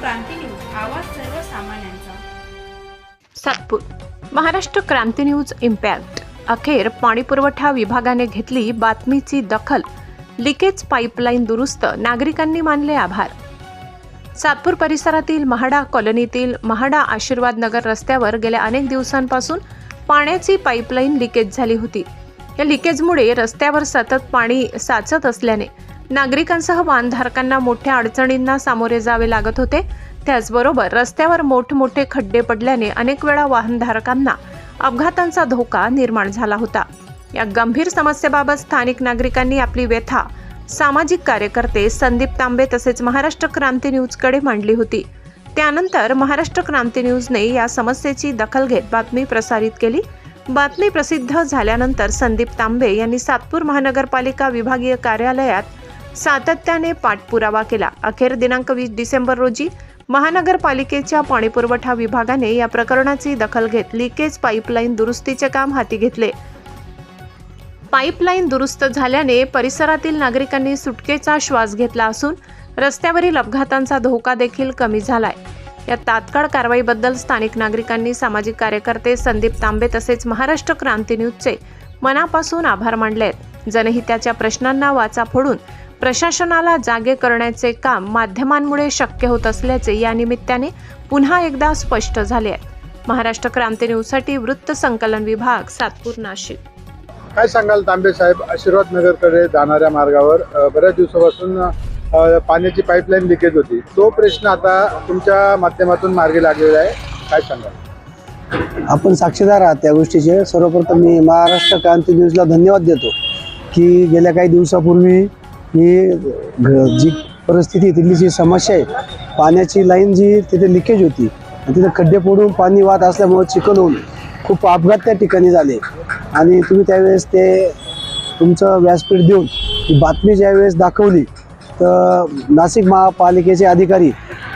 क्रांती news आवाज सर्वसामान्यांचा. Satpur Maharashtra Kranti news impact. अखेर पाणीपुरवठा विभागाने घेतली बातमीची दखल. लिकेज पाईपलाईन दुरुस्त नागरिकांनी मानले आभार. सातपूर परिसरातील महाडा कॉलनीतील महाडा आशीर्वाद नगर रस्त्यावर गेल्या अनेक दिवसांपासून पाण्याची पाईपलाईन लिकेज झाली होती. या लिकेजमुळे रस्त्यावर सतत पाणी साचत असल्याने नागरिकांसह वाहनधारकांना मोठ्या अडचणींना सामोरे जावे लागत होते. त्याचबरोबर रस्त्यावर मोठमोठे खड्डे पडल्याने अनेक वेळा वाहनधारकांना अपघातांचा धोका निर्माण झाला होता. या गंभीर समस्येबाबत स्थानिक नागरिकांनी आपली व्यथा सामाजिक कार्यकर्ते संदीप तांबे तसेच महाराष्ट्र क्रांती न्यूजकडे मांडली होती. त्यानंतर महाराष्ट्र क्रांती न्यूजने या समस्येची दखल घेत बातमी प्रसारित केली. बातमी प्रसिद्ध झाल्यानंतर संदीप तांबे यांनी सातपूर महानगरपालिका विभागीय कार्यालयात सातत्याने पाठपुरावा केला. अखेर दिनांक वीस डिसेंबर रोजी महानगरपालिकेच्या पाणीपुरवठा विभागाने या प्रकरणाची दखल घेत लिकेज पाईपलाईन दुरुस्तीचे काम हाती घेतले. पाईपलाईन दुरुस्त झाल्याने परिसरातील नागरिकांनी सुटकेचा श्वास घेतला असून रस्त्यावरील अपघातांचा धोका देखील कमी झालाय. या तात्काळ कारवाईबद्दल स्थानिक नागरिकांनी सामाजिक कार्यकर्ते संदीप तांबे तसेच महाराष्ट्र क्रांती न्यूजचे मनापासून आभार मानले आहेत जनहिताच्या प्रश्नांना वाचा फोडून प्रशासनाला जागे करण्याचे काम माध्यमांमुळे शक्य होत असल्याचे या निमित्ताने पुन्हा एकदा स्पष्ट झाले आहे. महाराष्ट्र क्रांती न्यूजसाठी वृत्त संकलन विभाग सातपूर नाशिक. काय सांगाल तांबे साहेब? आशीर्वाद नगरकडे जाणाऱ्या मार्गावर बऱ्याच दिवसापासून पाण्याची पाईपलाईन लिकेज होती. तो प्रश्न आता तुमच्या माध्यमातून मार्गी लागलेला आहे. काय सांगाल? आपण साक्षीदार आहात त्या गोष्टीचे. सर्वप्रथम मी महाराष्ट्र क्रांती न्यूजला धन्यवाद देतो की गेल्या काही दिवसापूर्वी ही जी परिस्थिती तिथली जी समस्या आहे पाण्याची लाईन जी तिथे लिकेज होती आणि तिथे खड्डे पडून पाणी वाहत असल्यामुळे चिखल होऊन खूप अपघात त्या ठिकाणी झाले. आणि तुम्ही त्यावेळेस ते तुमचं व्यासपीठ देऊन ही बातमी ज्यावेळेस दाखवली तर नाशिक महापालिकेचे अधिकारी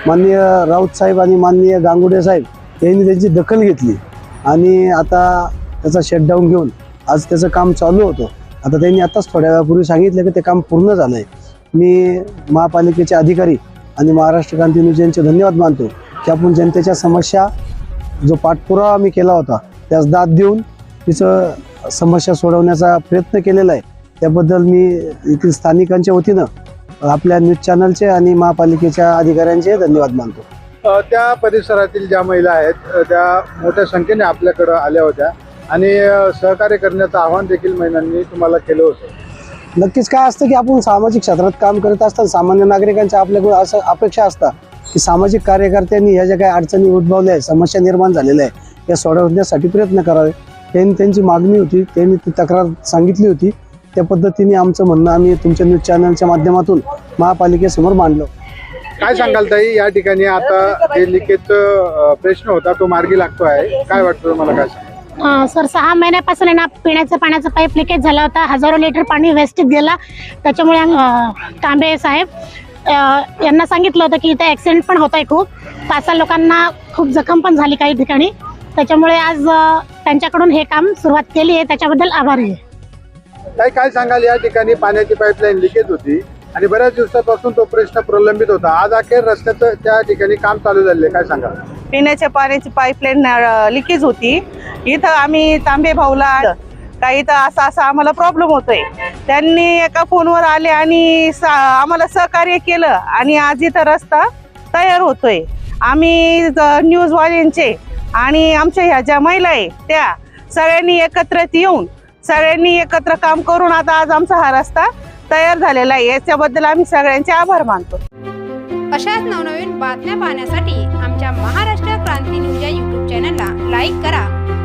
माननीय राऊत साहेब आणि माननीय गांगुडे साहेब यांनी त्यांची दखल घेतली. आणि आता त्याचा शटडाऊन घेऊन आज त्याचं काम चालू होतं. आता त्यांनी आताच थोड्या वेळापूर्वी सांगितलं की ते काम पूर्ण झालं आहे मी महापालिकेचे अधिकारी आणि महाराष्ट्र क्रांती न्यूज यांचे धन्यवाद मानतो की आपण जनतेच्या समस्या जो पाठपुरावा आम्ही केला होता त्यास दाद देऊन तिचं समस्या सोडवण्याचा प्रयत्न केलेला आहे. त्याबद्दल मी येथील स्थानिकांच्या वतीनं आपल्या न्यूज चॅनलचे आणि महापालिकेच्या अधिकाऱ्यांचे धन्यवाद मानतो. त्या परिसरातील ज्या महिला आहेत त्या मोठ्या संख्येने आपल्याकडं आल्या होत्या. आणि सहकार्य करण्याचं आव्हान देखील महिलांनी तुम्हाला केलं होतं. नक्कीच काय असतं की आपण सामाजिक क्षेत्रात काम करत असताना सामान्य नागरिकांच्या आपल्याकडून असं अपेक्षा असतात की सामाजिक कार्यकर्त्यांनी ह्या ज्या काही अडचणी उद्भवल्या आहेत समस्या निर्माण झालेल्या आहे या सोडवण्यासाठी प्रयत्न करावे. त्यांनी त्यांची मागणी होती त्यांनी ती तक्रार सांगितली होती. त्या पद्धतीने आमचं म्हणणं आम्ही तुमच्या न्यूज चॅनलच्या माध्यमातून महापालिकेसमोर मांडलं. काय सांगाल ताई? या ठिकाणी आता जे लिकेजचा प्रश्न होता तो मार्गी लागतो आहे. काय वाटतं तुम्हाला काय सर सहा महिन्यापासून आहे ना पिण्याचं पाण्याचा पाईप लिकेज झाला होता. हजारो लिटर पाणी वेस्टेज गेला. त्याच्यामुळे तांबे साहेब यांना सांगितलं होतं की इथे ऍक्सिडेंट पण होत आहे खूप. पाच सहा लोकांना खूप जखम पण झाली काही ठिकाणी. त्याच्यामुळे आज त्यांच्याकडून हे काम सुरुवात केली आहे. त्याच्याबद्दल आभारी आहे. ताई काय सांगाल? या ठिकाणी पाण्याची पाईपलाईन लिकेज होती आणि बऱ्याच दिवसापासून तो प्रश्न प्रलंबित होता. आज अखेर रस्त्याचं त्या ठिकाणी काम चालू झाले काय सांगाल? पिण्याच्या पाण्याची पाईपलाईन लिकेज होती. इथं आम्ही तांबे भाऊला काही इथं असा असा आम्हाला प्रॉब्लेम होतोय. त्यांनी एका फोनवर आले आणि सा- आम्हाला सहकार्य केलं आणि आज इथं रस्ता तयार होतोय. आम्ही न्यूजवाल्यांचे आणि आमच्या ह्या ज्या महिला आहे त्या सगळ्यांनी एकत्रित येऊन सगळ्यांनी एकत्र काम करून आता आज आमचा हा रस्ता तयार झालेला आहे. याच्याबद्दल आम्ही सगळ्यांचे आभार मानतो. अशाच नवनवीन बातम्या पाहण्यासाठी आमच्या महाराष्ट्र क्रांती न्यूज या युट्यूब चॅनलला लाईक करा.